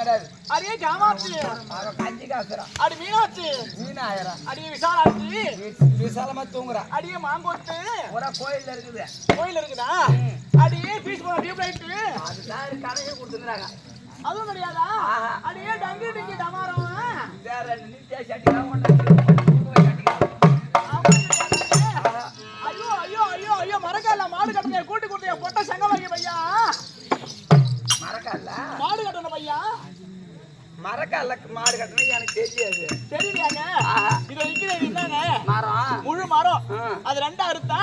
கிடையாது. அடியே காமாட்சி. அவன் கஞ்சி காசுறான் அடி மீனாட்சி. மீன் ஆயிரம் அடியே விசாலாட்சி. விசாலமா தூங்குறான் அடியே மாங்கொத்து ஒரு கோயில்ல இருக்குது. கோயில் இருக்குதா? அடியே பீச் போன டியூப் அதுதான் கொடுத்துருக்காங்க அதுவும் கிடையாதா. அடியே டங்கு டிங்கி டமாரம்? வேற சட்டிக்கலாம் ஒன்று ஐயோ ஐயோ ஐயோ ஐயோ மரக்கால மாடு கட்டணைய கூட்டி கூட்டிய பொட்ட சங்க வைக்க பையா. மாடு கட்டணும் பையா? மரக்கல்ல மாடு கட்டணும் எனக்கு தெரியாது. தெரியலையாங்க. இது நிக்கிறது என்னங்க மரம். முழு மரம். அது ரெண்டா அறுத்தா.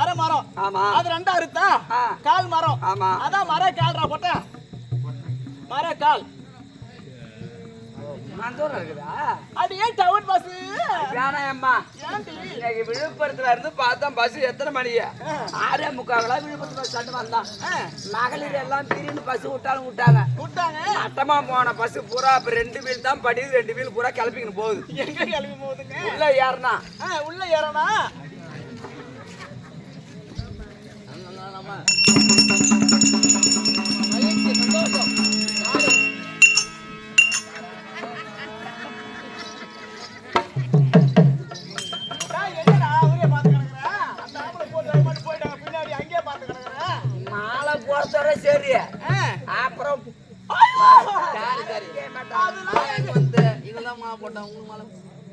அரை மரம். ஆமா. அது ரெண்டா அறுத்தா. கால் மரம். ஆமா. அதான் மர கால்ரா பொட்ட மர கால் மந்தூரம் இருக்குதா? அது ஏன் டவுன் பஸ் ஏன்டி? இன்னைக்கு விழுப்புரத்துல இருந்து பார்த்தோம் பஸ் எத்தனை மணிக்கு ஆறே முக்காவெல்லாம் விழுப்புரத்து பஸ் ஸ்டாண்டு வந்தான். மகளிர் எல்லாம் பிரிந்து பஸ் விட்டாலும் விட்டாங்க. விட்டாங்க? அட்டமா போன பஸ் பூரா அப்ப ரெண்டு வீல் தான் படிது ரெண்டு வீல் பூரா கிளப்பிக்கின்னு போகுது. எங்க கிளம்பி போகுதுங்க? உள்ள ஏறினா? உள்ள ஏறனா டேய்,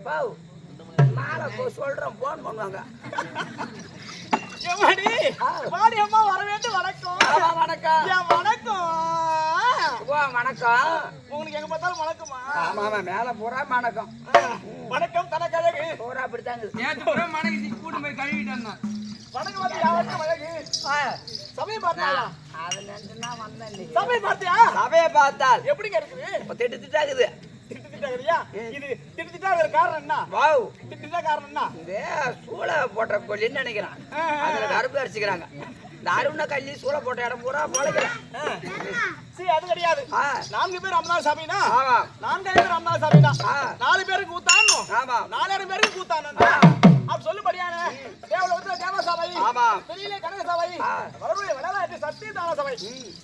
பாவ். மாலை போ- சொல்றேன் போன் பண்ணுவாங்க. வாடி அம்மா வர வேண்டும் வணக்கம். ஆமா, வணக்கம். வணக்கம்? ஓ வணக்கம். உங்களுக்கு எங்க பார்த்தாலும் வணக்கமா? ஆமா ஆமா மேல பூரா வணக்கம். வணக்கம் தனக்கழகு. பூரா அப்படித்தாங்க நேத்து பூரா கூட்டு போய் வணக்கம் வந்து யாருக்கும் அழகு. சபையை பார்த்தாயா? அது நினைச்சுன்னா வந்தேன். சபையை பார்த்தியா? சபையை பார்த்தால். எப்படிங்க இருக்குது? திட்டு திட்டாக்குது. இது திட்டு காரணம் என்ன? வாவ். திட்டு காரணம் என்ன? இந்த சூளை போட்ட கொல்லின்னு நினைக்கிறேன் அதுல கருப்பு அடிச்சுக்கிறாங்க இந்த அருண கல்லி சூளை போட்ட இடம் பூரா. சரி அது கிடையாது. நான்கு பேர் சபைனா ஆமா நான்காயிரம் பேர் அம்மாள் சபைனா ஆ. நாலு பேருக்கு கூத்தாடணும் ஆமா நாலாயிரம் பேருக்கு கூத்தாடணும் அப்ப சொல்லுபடியான தேவலோகத்துல தேவ சபை. ஆமா. வெளியில கனக சபை. வரவுடைய விளையாட்டு சத்தியதான சபை.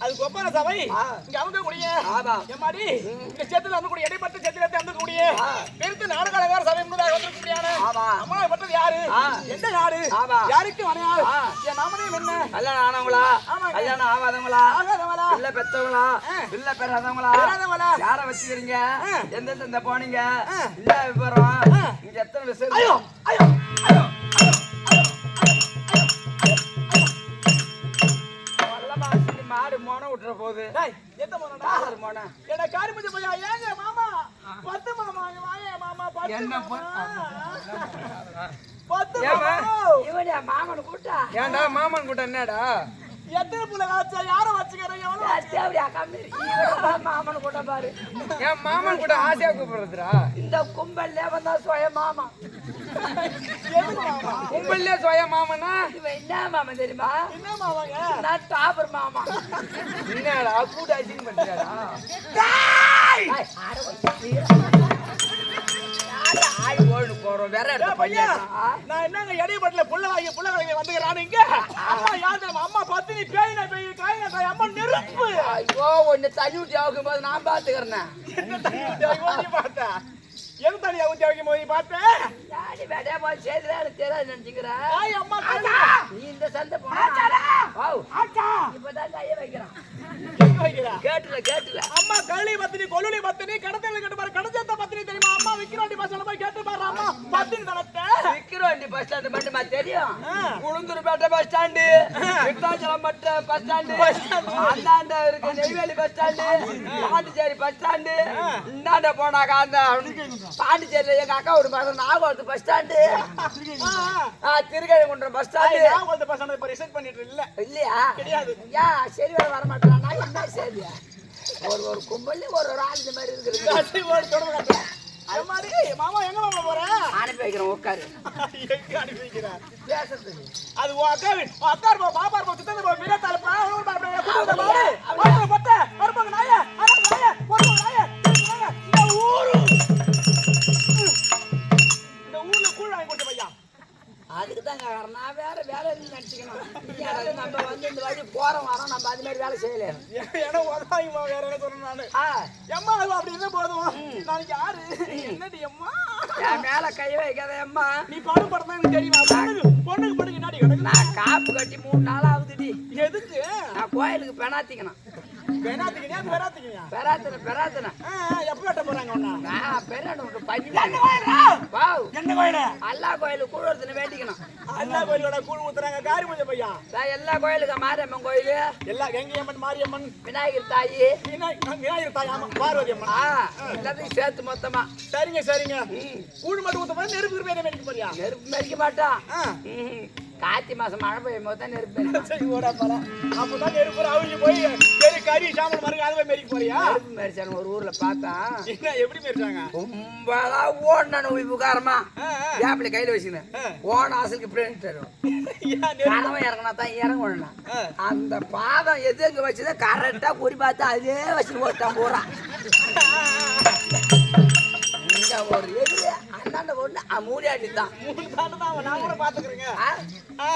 அது கொப்பான சபை. இங்க அவங்க கூடிய ஆமா. எம்மாடி? இந்த சேத்துல வந்து கூடிய இடைப்பட்ட சேத்துல வந்து கூடிய. பெருத்து நாடகாரகார சபை முன்னதாக வந்திருக்கக்கூடியான ஆமா. அம்மா பட்டது யாரு. எந்த நாடு? ஆமா. யாருக்கு ஆ. என் நாமதேயம் என்ன? கல்யாணம் ஆனவங்களா? ஆமாங்க. கல்யாணம் ஆகாதவங்களா? ஆகாதவளா இல்ல பெத்தவங்களா. இல்ல பெறாதவங்களா? பெறாதவளா? யார வச்சுக்கிறீங்க? ஆ. எந்த எந்த போனீங்க. இல்ல விவரம். இங்க எத்தனை விஷயம் ஐயோ ஐயோ ஐயோ மாடு மோன விட்டுற போகுது. எத்த டாலர் மோன? என்ன காரிமதி பையா ஏங்க மாமா? பத்து மாமா வாங்க மாமா பத்து மாமா. மாமன் கூட்டா ஏன்டா மாமன் கூட்டம் என்னடா? எத்தனை புள்ள காய்ச்சா? யார வச்சுக்கிறேன்? எவ்வளவு தேவடியா கம்மி இவன் மாமன் கூட்ட பாரு. என் மாமன் கூட ஆசையா கூப்பிடுறதுடா? இந்த கும்பல்ல வந்தா சுய மாமா. உங்களே சுய மாமனா? இவன் என்ன மாமா தெரியுமா? என்ன மாமாங்க? நான் டாபர் மாமா. என்னடா கூட அசிங்க பண்ணிட்டாடா யாரு ஆய் ஓடு போறோம். வேற பையா பையன் நான் என்னங்க எடையப்பட்டில புள்ள வாங்கி புள்ள வாங்கி வந்துக்கிறானு இங்க அம்மா யார் அம்மா பத்தினி பேயினா பேய் காயினா காய் அம்மா நெருப்பு. ஐயோ ஒன்னு தண்ணி ஊற்றி ஆகும் போது நான் பாத்துக்கிறேன். தண்ணி ஊத்தி வைக்கும் போது நீ பார்த்த? எங்க தண்ணி ஊத்தி வைக்கும் போது நீ பார்த்த? யாடி வேட்டையா போய் நினைச்சுக்கிறேன் அம்மா கழுவி நீ இந்த சந்தை போனா? வாவ். இப்பதான் கைய வைக்கிறான். கேட்டுல கேட்டுல அம்மா கழி பத்தினி கொலுளி பத்தினி கடத்தல கட்டு பாரு கடத்தத்த பத்தினி தெரியுமா? அம்மா விக்ராண்டி பஸ்ல போய் கேட்டு பாரு அம்மா. பத்தினி தனத்தை விக்கிரவாண்டி பஸ் ஸ்டாண்டு மட்டுமா தெரியும். உளுந்தூர்பேட்டை பஸ் ஸ்டாண்டு விருத்தாச்சலம் மட்ட பஸ் ஸ்டாண்டு அந்தாண்ட இருக்கு Neyveli bus stand Pondicherry bus stand இந்தாண்ட போனாக்கா அந்த பாண்டிச்சேரியில எங்க அக்கா ஒரு bus நாகோத்து bus stand Thirukalukundram bus stand நான் வந்து பசங்க இப்ப ரிசர்ச் பண்ணிட்டு இல்ல. இல்லையா? கிடையாது. ஏன் சரி வர வர மாட்டானா. என்ன சரி ஒரு ஒரு கும்பல் ஒரு ஒரு ஆள் இந்த மாதிரி இருக்குது மாமா எங்க மாமா போற? அனுப்பி வைக்கிறேன் உட்காரு. எங்க அனுப்பி வைக்கிறார்? பேசுறதுக்கு அது உன் அக்கா உன் அக்கா பாப்பா இருப்பா சித்தந்த போ மீரத்தால பா உன் பாப்பா அதுக்கு தான் நான் வேற வேலை நினைச்சுக்கணும்? இங்க நம்ம வந்து இந்த வழி அது மாதிரி வேலை செய்யல. ஏன்னா உதவாங்கம்மா வேற என்ன சொல்றேன் நானு? எம்மா அது அப்படி இருந்தா போதும். நான் யாரு? என்னடி அம்மா என் மேல கை வைக்காத அம்மா நீ பாடுபடுறதா எனக்கு தெரியுமா. பொண்ணுக்கு பொண்ணுக்கு என்னடி கிடக்கு நான் காப்பு கட்டி மூணு நாள் ஆகுதுடி எதுக்கு? நான் கோயிலுக்கு பெணாத்திக்கணும் வேணாத்துக்கினியா அது வேணாத்துக்கினியா பெறாத்தன பெறாத்தன எப்ப கட்ட போறாங்க ஒண்ணா நான் பெண்ணு பண்ணி என்ன கோயிலா? வாவ். என்ன கோயிலு? அல்லா கோயிலுக்கு வேண்டிக்கணும். கோயிலோட கூழ் ஊத்துறாங்க காரி பூஜை பையா? நான் எல்லா கோயிலுக்கும் மாரியம்மன் கோயிலு. எல்லா கங்கையம்மன் மாரியம்மன்? விநாயகர் தாயி. விநாயகர் தாய் ஆமா பார்வதி அம்மன்? எல்லாத்தையும் சேர்த்து மொத்தமா. சரிங்க சரிங்க. கூழ் மட்டும் ஊத்த போது நெருப்பு இருப்பேன் வேண்டிக்க போறியா? நெருப்பு மறிக்க மாட்டான். கார்த்தி மாசம் மழை பெய்யும் போது தான் நெருப்பு. சரி அப்பதான் நெருப்பு அவிஞ்சு போய் பெரிய கறி சாம்பல் மறுக்க அது போய் மெரிக்க போறியா? நெருப்பு மறிச்சான்னு ஒரு ஊர்ல பார்த்தான் என்ன எப்படி மெரிச்சாங்க? ரொம்பதான் ஓடணும் உபகாரமா. ஏப்பிள கையில வச்சுக்கினேன் ஓன ஆசலுக்கு இப்படி தரும் ஏன் நெருப்பு? கனவை இறங்கினா தான் இறங்கணும். அந்த பாதம் எது எங்க வச்சதோ கரெக்டா குறி பார்த்து அதே வச்சு ஓட்டான் போறான். ஒரு எதிரி அண்ணாண்ட ஒண்ணு மூடியாட்டி தான். மூணு தாண்டு தான் அவன் நான் கூட பாத்துக்கிறேங்க ஆ, ஆ,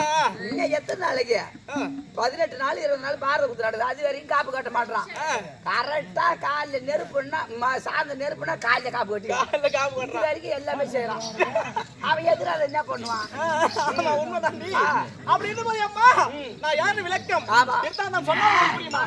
இன்னும் எத்தனை நாளைக்கு. பதினெட்டு நாள் இருபது நாள் பாரத குத்து நடக்குது. அது வரைக்கும் காப்பு கட்ட மாட்டான். கரெக்டா காலைல நெருப்புன்னா சாயந்தரம் நெருப்புனா காலைல காப்பு கட்டி. காலைல காப்பு வரைக்கும் எல்லாமே செய்யறான் அவன் எதிரால என்ன பண்ணுவான்? உண்மைதாண்டி. ஆ. அப்படி அம்மா, நான் விளக்கம். ஆமா. இருந்தாலும் சொன்னா உங்களுக்கு புரியுமா?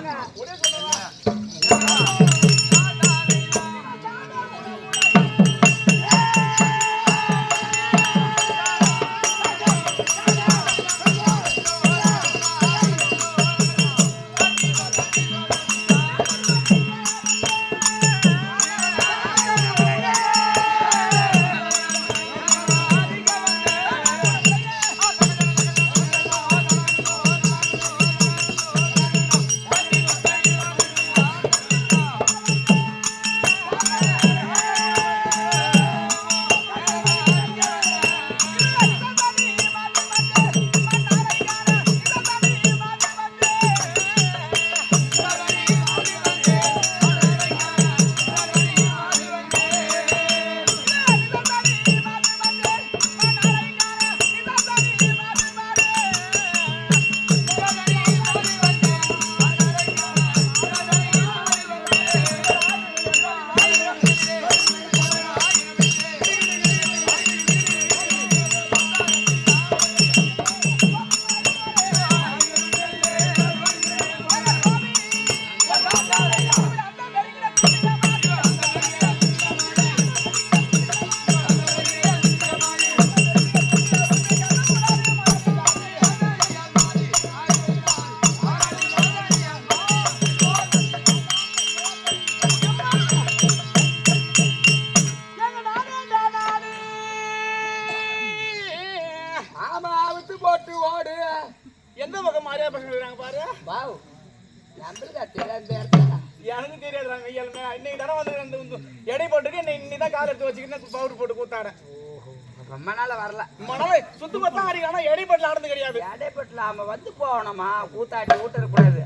அவ வந்து போகணுமா? கூத்தாட்டி ஊட்டக்கூடாது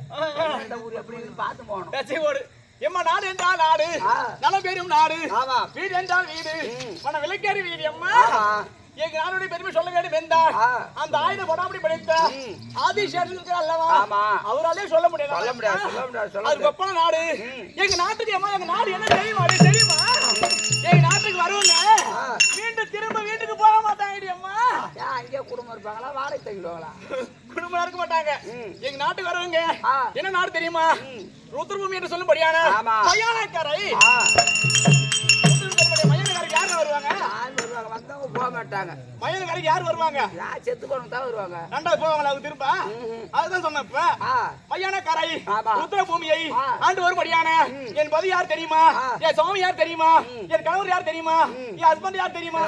எந்த ஊர் எப்படின்னு பார்த்து போகணும். எம்மா நாடு என்றால் நாடு. ஆ. நல பெரும் நாடு. வீடு என்றால் வீடு. மன விலைக்கேறி வீடு அம்மா எங்க நாடுடைய பெருமை சொல்ல வேண்டும் என்றால். அந்த ஆயுத படாமடி படைத்த ஆதிசேஷன் அல்லவா? ஆமா. அவராலே சொல்ல முடியாது. சொல்ல முடியாது சொல்ல முடியாது அது கொப்பான நாடு. எங்க நாட்டுக்கு அம்மா எங்க நாடு என்ன தெரியுமா? தெரியுமா? நாட்டுக்கு வருவாங்க. மீண்டும் திரும்ப வீட்டுக்கு போக மாட்டாங்க அம்மா. அங்கேயே குடும்பம் இருப்பாங்களா? வாடகை தங்கிடுவாங்களா குடும்பம் இருக்க மாட்டாங்க. எங்க நாட்டுக்கு வருவாங்க. என்ன நாடு தெரியுமா? ருத்ரபூமி என்று சொல்லும்படியான ஆமா. வருவாங்க வந்தவங்க போக மாட்டாங்க. மயானக்கரைக்கு யார் வருவாங்க? யார் செத்து போனவங்க தான் வருவாங்க. ரெண்டாவது போவாங்களா அவங்க திரும்ப? அதுதான் சொன்னேன் இப்ப. ஆ. மயானக்கரை ஆமா. ருத்ரபூமியை ஆ. ஆண்டு வரும்படியான என் பதி யார் தெரியுமா. என் சுவாமி யார் தெரியுமா? என் கணவர் யார் தெரியுமா? என் ஹஸ்பண்ட் யார் தெரியுமா?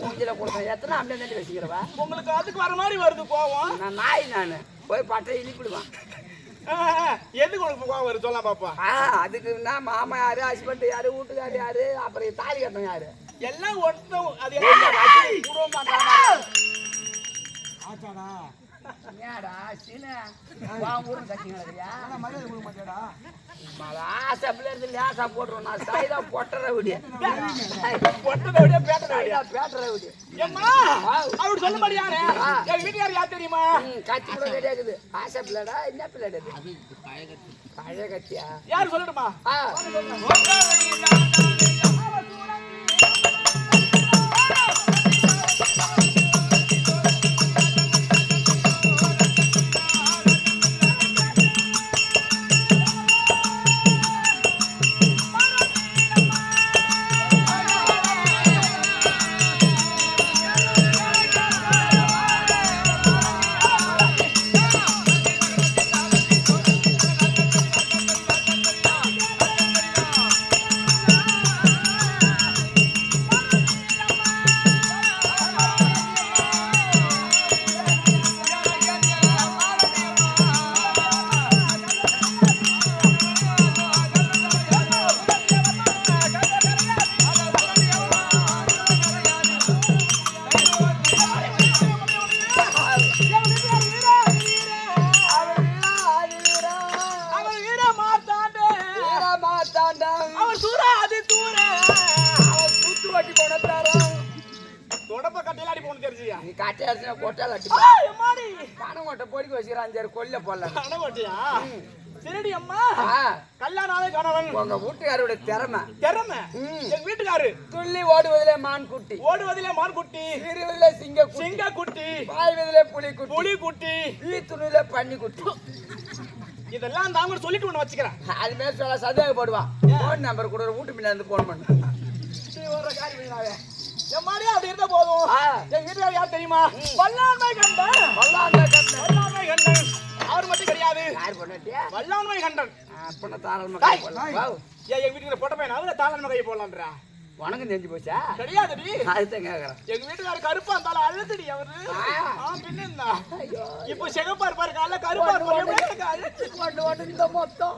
மூஞ்சில கொடுத்தேன் எத்தனை அப்படியே தண்ணி வச்சுக்கிறவா? உங்களுக்கு அதுக்கு வர மாதிரி வருது கோவம். நான் நாய் நான். போய் பட்டை இழிப்பிடுவான் எதுக்கு கோவம் வருது? சொல்லலாம் பாப்பா. அதுக்கு மாமா யாரு ஹஸ்பண்ட் யாரு வீட்டுக்காரு யாரு அப்புறம் தாலி கட்டணும் யாரு? எல்லாம் ஒருத்தம் அது என்ன விடுவோம் மாட்டாங்க. என்னடா சீன வா ஊரும் கட்டி நடக்கிறியா மரியாதை கொடுக்க மாட்டேடா ஆசை பிள்ளை லேசா போட்டுருவோம் நான் சாய்தா பொட்டற விடிய. பொட்டதை விட பேட்டதை விட சாய்தா பேட்டற விடிய ஏம்மா அவரு சொல்ல மாட்டியானே என் வீட்டுக்காரர் யார் தெரியுமா? கத்தி கூட கிடையாது ஆசை பிள்ளைடா என்ன பிள்ளைடா? பழைய கத்தியா யார் சொல்லட்டுமா? அவர் சூரா அது தூர. சுத்து வட்டி போனதாரா தொடப்ப கட்டையில அடி போன தெரிஞ்சியா நீ காட்டை அடிச்சா கொட்டால் அட்டி எம்மாடி. பணம் கொட்டை பொடிக்க வச்சுக்கிறான் சரி கொல்ல அடவட்டியா சரிடி அம்மா. ஆ, கல்யாண ஆளே கணவன். உங்க வீட்டுக்காரோட திறமை. திறமை. எங்க வீட்டுக்காரு? துள்ளி ஓடுவதிலே மான் குட்டி ஓடுவதிலே மான் குட்டி சிறுவதிலே சிங்க குட்டி சிங்க குட்டி பாய்வதிலே புலி குட்டி புலி குட்டி ஈ துணியில பன்னி குட்டி இதெல்லாம் கூட சொல்லிட்டு ஒண்ணு வச்சுக்கிறேன். அது மாதிரி சொல்ல சந்தேகப்படுவான் போன் நம்பர் கூட வீட்டு பின்ன இருந்து போன் பண்ணு. ஒரு பண்ணாத. எம்மாடி அப்படி இருந்த போதும். எங்க வீட்டுக்காரர் யார் தெரியுமா? வல்லாண்மை கண்டன். வல்லாண்ட கண்ணு வல்லாண்மை கண்டன். அவர் மட்டும் கிடையாது. வல்லாண்மை கண்டன். அப்பன தாராளமா கை போடலாம். வாவ். ஏன் எங்க வீட்டுக்கு போட்ட பையன் அவரை தாளன் கையை போடலான்றா உனக்கு தெரிஞ்சு போச்சா? கிடையாதுடி அதுதான் கேக்குறேன். எங்க வீட்டுக்காரர் கருப்பா இருந்தாலும் அழுதுடி அவரு. பின்ன? இப்போ சிகப்பா இருப்பாரு காலைல கருப்பா இருப்பாரு? ஓட்டு ஓட்டு இந்த மொத்தம்.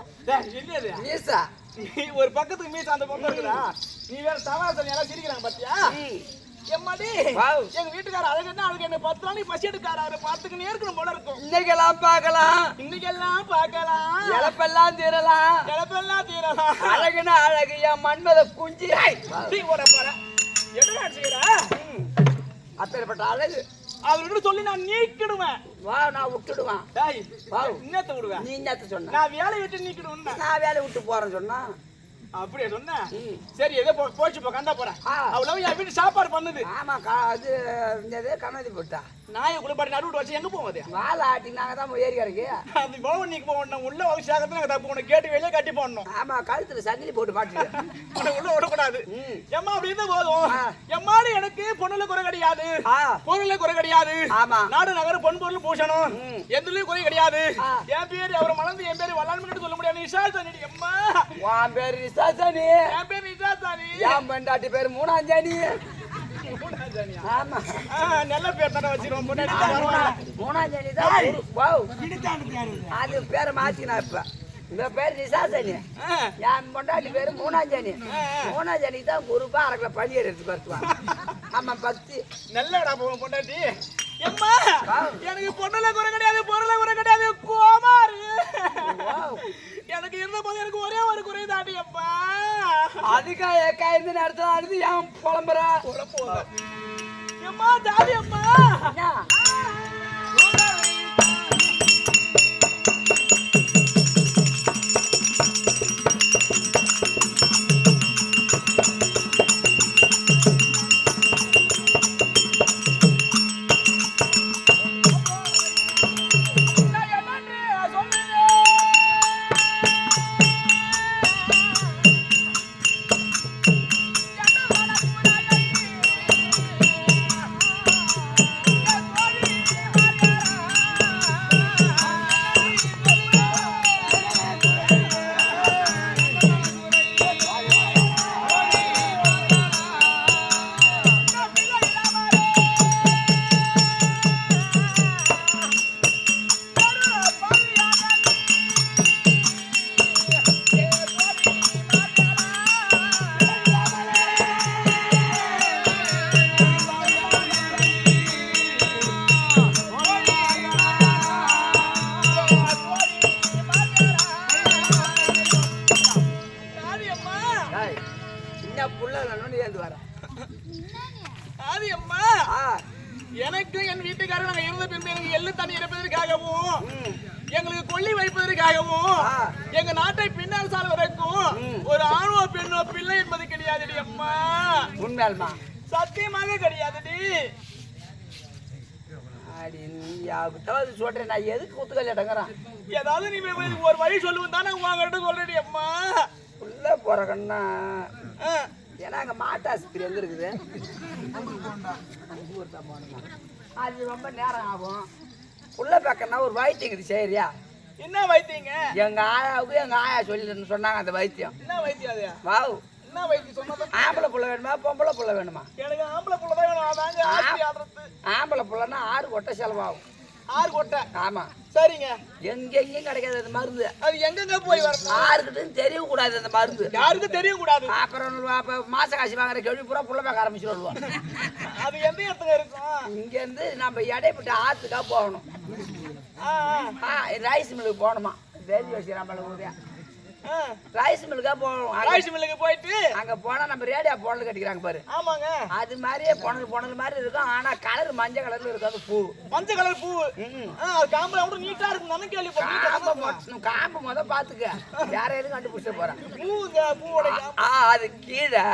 இது? மீசா. நீ ஒரு பக்கத்துக்கு மீச அந்த பக்கம் இருக்குதா? நீ வேற தவாசல் எல்லாம் சிரிக்கிறாங்க பாத்தியா? எம்மாடி. எங்க வீட்டுக்காரர் அழகுன்னா அழகு? என்ன பத்து நாளைக்கு பசி எடுக்காரு பாத்துக்கினே இருக்கணும் போல இருக்கும் இன்னைக்கெல்லாம் பார்க்கலாம். இன்னைக்கெல்லாம் பார்க்கலாம். இழப்பெல்லாம் தீரலாம். இழப்பெல்லாம் தீரலாம். அழகுனா அழகு? என் மன்மத குஞ்சு. நீ ஓட போற. என்ன செய்யற அப்பேற்பட்ட அழகு. அவர்கிட்ட சொல்லி நான் நீக்கிடுவேன். வா நான் விட்டுடுவான். டேய் வாவ். இன்னத்த விடுவேன்? நீ சொன்ன? நான் வேலையை விட்டு நீக்கிடுவேன் நான் வேலையை விட்டு போறேன்னு சொன்னா? அப்படியே சொன்னேன் ம். சரி ஏதோ போச்சு போ கந்தா போறேன். அவ்வளவு என் வீட்டு சாப்பாடு பண்ணுது. ஆமா அது இந்த கண்ணாடி போட்டா. நாயை குளிப்பாட்டி நடுவிட்டு வச்சு எங்க போவது வாழை ஆட்டினாங்க தான் ஏறி கிடக்கு அந்த பவன் நீக்கு போகணும் உள்ள வச்சு சாகத்துல நாங்க தப்பு உனக்கு கேட்டு வெளியே கட்டி போடணும். ஆமா கழுத்துல சங்கிலி போட்டு மாட்டு உன்னை உள்ள விடக்கூடாது. எம்மா அப்படி இருந்தா போதும். எம்மாடி எனக்கு பொண்ணுல குறை கிடையாது. பொருள்ல குறை கிடையாது. ஆமா. நாடு நகர பொன் பொருள் பூஷணும் ம். எதுலயும் குறை கிடையாது. என் பேரு அவரை மலர்ந்து என் பேரு வல்லாண்மை சொல்ல முடியாது. நிஷால் தானி எம்மா. பேர் ரிசாசனி என் பேரு என் பெண்டாட்டி பேர் மூணாஞ்சானி. ஆமா. நல்ல பேர் தானே வச்சிருவோம் மூணாஞ்சானி தான். அது பேரை மாத்தினா இப்ப. இந்த பேர் நிசாசனி. என் பொண்டாட்டி பேரு மூணாஞ்சானி. மூணாஞ்சானி தான் குருப்பா அரக்கல பள்ளி எடுத்து பருத்துவான் ஆமா பக்தி நல்லடா போவோம் பொண்டாட்டி. எம்மா எனக்கு பொண்ணுல குறை கிடையாது பொருளை குறை கிடையாது கோமாரு. எனக்கு இருந்த போது எனக்கு ஒரே ஒரு குறை தாண்டி அம்மா அதுக்கா ஏக்கா இந்த நேரத்துல அடுத்து ஏன் புலம்புறா? எம்மா தாடி அம்மா எனக்கு எள்ளு தண்ணி இறப்பதற்காகவும் ம் எங்களுக்கு கொல்லி வைப்பதற்காகவும். எங்க நாட்டை பின்னால் சால் வரைக்கும். ஒரு ஆணவ பெண்ணோ பிள்ளை என்பது கிடையாதுடி அம்மா. உண்மையாலுமா. சத்தியமாக கிடையாதுடி. நீ சொல்றேன். நான் எதுக்கு குத்துக்கல் இடங்குறேன் ஏதாவது நீ ஒரு வழி சொல்லுவோம் தானே உங்ககிட்ட சொல்றடி அம்மா. உள்ள. ஏன்னா அங்க எங்க இருக்குது? அது ரொம்ப நேரம் ஆகும். உள்ள பக்கம்னா ஒரு வைத்தியம் இருக்குது சரியா? என்ன வைத்தியங்க? எங்க ஆயாவுக்கு எங்க ஆயா சொல்லி சொன்னாங்க அந்த வைத்தியம். என்ன வைத்தியம் அது? வாவ். என்ன வைத்தியம் சொன்னது? ஆம்பளை புள்ள வேணுமா பொம்பளை புள்ள வேணுமா? எனக்கு ஆம்பளை புள்ள தான் வேணும். ஆம்பளை புள்ளன்னா ஆறு கொட்டை செலவாகும். ஆறு கொட்டை ஆமா. சரிங்க. எங்கெங்கேயும் கிடைக்காது அந்த மருந்து. அது எங்கெங்க போய் வரணும்? யாருக்கிட்டும் தெரியக்கூடாது அந்த மருந்து. யாருக்கும் தெரியக்கூடாது. அப்புறம் அப்ப மாச காசு வாங்குற கேள்வி பூரா புள்ள பார்க்க ஆரம்பிச்சிடுவோம் அது எந்த இடத்துல இருக்கும்? இங்க இருந்து நம்ம இடைப்பட்டு ஆத்துக்கா போகணும். ரைஸ் மில்லுக்கு போகணுமா. வேலி வச்சு நம்மள ஊரியா ஆ. ரைஸ் மில்லுக்கா அங்க- ராய்ஸ் மில்லுக்கு போயிட்டு அங்க போனா நம்ம ரேடியா போனல் கட்டிக்கிறாங்க பாரு. ஆமாங்க. அது மாதிரியே போனல் போனல் மாதிரி இருக்கும். ஆனா கலர் மஞ்சள் கலர்ல இருக்கும். அது பூ. மஞ்சள் கலர் பூ. அது காம்பு கூட நீட்டா இருக்கும் நானும் கேள்விப்பட்டேன். காம்பை முத பாத்துக்க. வேற எதுவும் கண்டுபிடிச்ச போறேன்? பூங்க பூவோட அது கீழே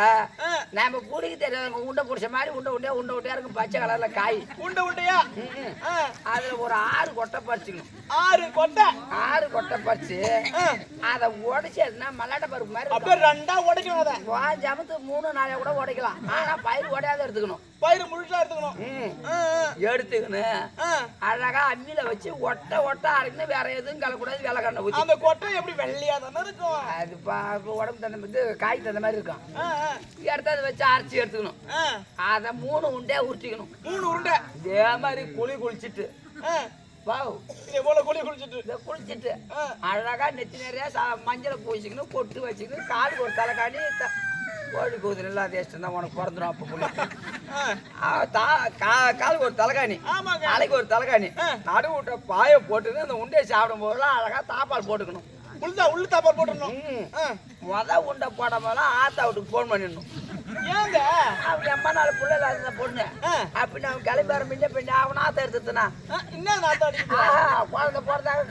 நம்ம கூடிக்கு தெரியாதவங்க உண்டை பிடிச்ச மாதிரி உண்டை உண்டையா உண்டை உண்டையா இருக்கும். பச்சை கலர்ல காய். உண்டை உண்டையா? அதுல ஒரு ஆறு கொட்டை பறிச்சுக்கணும். ஆறு கொட்டை. ஆறு கொட்டை பறிச்சு அதை உடைச்சு அதுனா மல்லாட்டை பருப்பு மாதிரி. அப்படியே ரெண்டா உடைக்கணும் அதை. அமுத்து மூணு நாளை கூட உடைக்கலாம். ஆனா பயிர் உடையாத எடுத்துக்கணும். பயிறு முழுசா எடுத்துக்கணும். எடுத்துக்கணும். அழகா அம்மியில வச்சு ஒட்ட ஒட்ட அரைக்கணும். வேற எதுவும் கலக்கூடாது விளக்கண்ண ஊத்தி. அந்த கொட்டை எப்படி வெள்ளையா தானே இருக்கும்? அது உடம்பு தகுந்த இது காய் தகுந்த மாதிரி இருக்கும். எடுத்து அதை வச்சு அரைச்சி எடுத்துக்கணும். அதை மூணு உண்டையா உரிச்சிக்கணும் மூணு உருண்டை. இதே மாதிரி குழி குளிச்சிட்டு வாவ் இதே போல குழி குளிச்சுட்டு இதை குளிச்சிட்டு ஆ. அழகா நெத்தி நிறைய சா- மஞ்சளை பூசிக்கணும் பொட்டு வச்சுக்கணும் காலுக்கு ஒரு தலைக்காணி த- கோழி கூதல் எல்லாம் தேய்ச்சிட்டு தான் உனக்கு பிறந்துடும் அப்போ புள்ள. ஆ, ஆ, தா- கா- காலுக்கு ஒரு தலைக்காணி ஆமாங்க நாளைக்கு ஒரு தலைக்காணி. நடு விட்ட பாயை போட்டுன்னு அந்த உண்டையை சாப்பிடும் போதெல்லாம் அழகா தாப்பால் போட்டுக்கணும் உளுந்தா உள்ளு தாப்பால் போட்டுடணும் ம். ஆ. முத உண்டை போடும் போதெல்லாம் ஆத்தா வீட்டுக்கு ஃபோன் பண்ணிடணும் ஏங்க? அவங்க அம்மா நாலு பிள்ளை இல்லாத பொண்ணு. அப்படின்னு அவன் கிளம்பி வர முன்ன பின்ன அவன் ஆத்தா எடுத்துனா என்ன ஆஹா குழந்தை பிறந்தாங்க